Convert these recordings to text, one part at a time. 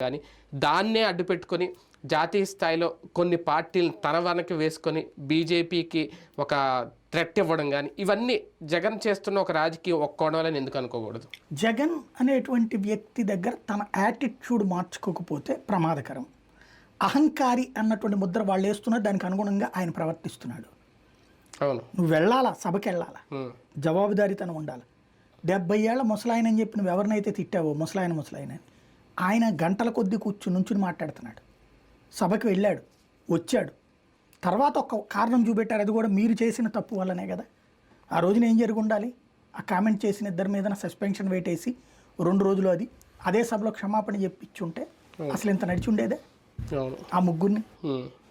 కానీ దాన్నే అడ్డు పెట్టుకొని జాతీయ స్థాయిలో కొన్ని పార్టీలు తన వెనక్కి వేసుకొని బీజేపీకి ఒక థ్రెట్ ఇవ్వడం కానీ ఇవన్నీ జగన్ చేస్తున్న ఒక రాజకీయ ఒక్క కోణాలని ఎందుకు అనుకోకూడదు? జగన్ అనేటువంటి వ్యక్తి దగ్గర తన యాటిట్యూడ్ మార్చుకోకపోతే ప్రమాదకరం. అహంకారి అన్నటువంటి ముద్ర వాళ్ళు వేస్తున్నారు దానికి అనుగుణంగా ఆయన ప్రవర్తిస్తున్నాడు. అవును. నువ్వు వెళ్ళాలా? సభకి వెళ్ళాలా? జవాబుదారీతనం ఉండాలి. డెబ్బై ఏళ్ళ ముసలాయన అని చెప్పి నువ్వు ఎవరినైతే తిట్టావో ముసలాయన ముసలాయన అని, ఆయన గంటల కొద్దీ కూర్చుని నుంచుని మాట్లాడుతున్నాడు. సభకి వెళ్ళాడు వచ్చాడు. తర్వాత ఒక కారణం చూపెట్టారు అది కూడా మీరు చేసిన తప్పు వల్లనే కదా. ఆ రోజున ఏం జరిగి ఉండాలి? ఆ కామెంట్ చేసిన ఇద్దరి మీద సస్పెన్షన్ వేటేసి రెండు రోజులు అది అదే సభలో క్షమాపణ చెప్పించుంటే అసలు ఇంత నడిచి ఉండేదే ఆ ముగ్గురిని?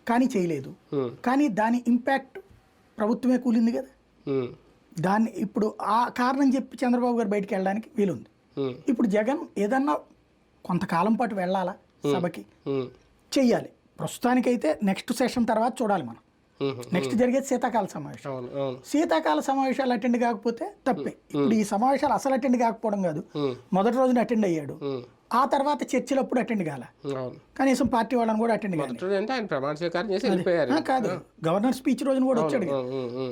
కానీ చేయలేదు. కానీ దాని ఇంపాక్ట్ ప్రభుత్వమే కూలింది కదా. దాన్ని ఇప్పుడు ఆ కారణం చెప్పి చంద్రబాబు గారు బయటికి వెళ్ళడానికి వీలుంది. ఇప్పుడు జగన్ ఏదన్నా కొంతకాలం పాటు వెళ్ళాలా సభకి? చెయ్యాలి. ప్రస్తుతానికైతే నెక్స్ట్ సెషన్ తర్వాత చూడాలి మనం. నెక్స్ట్ జరిగేది శీతాకాల సమావేశం. శీతాకాల సమావేశాలు అటెండ్ కాకపోతే తప్పే. ఇప్పుడు ఈ సమావేశాలు అసలు అటెండ్ కాకపోవడం కాదు. మొదటి రోజున అటెండ్ అయ్యాడు. ఆ తర్వాత చర్చలప్పుడు అటెండ్ కాల. కనీసం పార్టీ వాళ్ళని కూడా అటెండ్ ఆ, కాదు. గవర్నర్ స్పీచ్ రోజున కూడా వచ్చాడు కదా.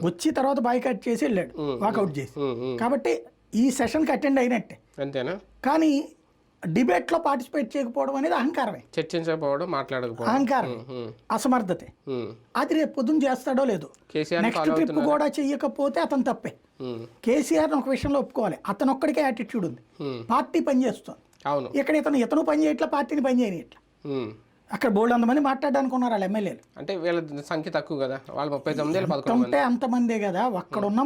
వచ్చి తర్వాత బాయ్కాట్ చేసి వెళ్ళాడు. వాకౌట్ చేసి. కాబట్టి ఈ సెషన్కి అటెండ్ అయినట్టే. అంతేనా? కానీ డిబేట్లో పార్టిసిపేట్ చేయకపోవడం అనేది అహంకారమే. చర్చించకపోవడం మాట్లాడకపోవడం. అహంకారం అసమర్థతే. అది రేపు పొద్దున చేస్తాడో లేదో. నెక్స్ట్ ట్రిప్ కూడా చెయ్యకపోతే అతను తప్పే. కేసీఆర్ ఒక విషయంలో ఒప్పుకోవాలి. అతను ఒక్కడికే యాటిట్యూడ్ ఉంది. పార్టీ పనిచేస్తుంది అవును. ఇక్కడ ఇతను ఇతను పని చేయట్లా పార్టీని పని చేయనియట్లా. ఉమ్. అక్కడ బోల్డ్ మంది మాట్లాడడానికి ఉన్నారు వాళ్ళ ఎమ్మెల్యేలు? అంటే వీళ్ళ సంఖ్య తక్కువ కదా. వాళ్ళు ముప్పై తొమ్మిది పదకొండు ఉంటే అంతమందే కదా. అక్కడ ఉన్న